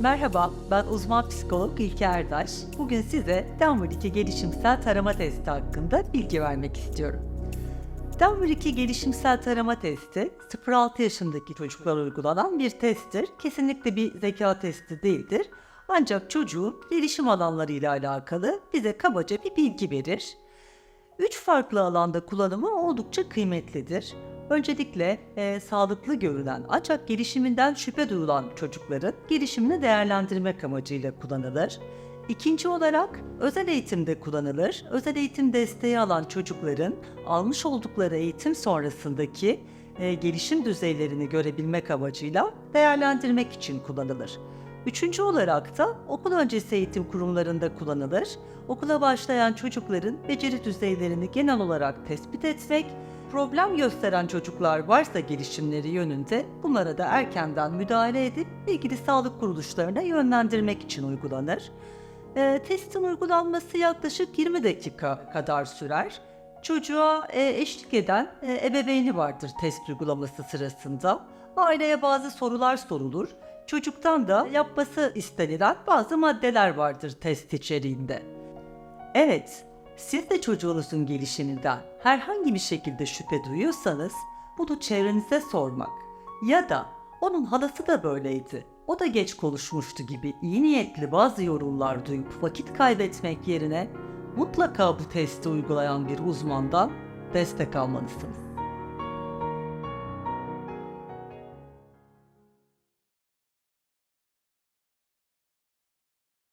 Merhaba, ben uzman psikolog İlke Erdaş. Bugün size 2 gelişimsel tarama testi hakkında bilgi vermek istiyorum. 2 gelişimsel tarama testi, 0-6 yaşındaki çocuklara uygulanan bir testtir. Kesinlikle bir zeka testi değildir. Ancak çocuğun gelişim alanları ile alakalı bize kabaca bir bilgi verir. Üç farklı alanda kullanımı oldukça kıymetlidir. Öncelikle e, sağlıklı görülen ancak gelişiminden şüphe duyulan çocukların gelişimini değerlendirmek amacıyla kullanılır. İkinci olarak özel eğitimde kullanılır. Özel eğitim desteği alan çocukların almış oldukları eğitim sonrasındaki e, gelişim düzeylerini görebilmek amacıyla değerlendirmek için kullanılır. Üçüncü olarak da okul öncesi eğitim kurumlarında kullanılır. Okula başlayan çocukların beceri düzeylerini genel olarak tespit etmek, problem gösteren çocuklar varsa gelişimleri yönünde bunlara da erkenden müdahale edip ilgili sağlık kuruluşlarına yönlendirmek için uygulanır. Ee, testin uygulanması yaklaşık 20 dakika kadar sürer. Çocuğa e, eşlik eden e, ebeveyni vardır test uygulaması sırasında. Aileye bazı sorular sorulur. Çocuktan da yapması istenilen bazı maddeler vardır test içeriğinde. Evet, siz de çocuğunuzun gelişiminden herhangi bir şekilde şüphe duyuyorsanız bunu çevrenize sormak ya da onun halası da böyleydi, o da geç konuşmuştu gibi iyi niyetli bazı yorumlar duyup vakit kaybetmek yerine mutlaka bu testi uygulayan bir uzmandan destek almalısınız.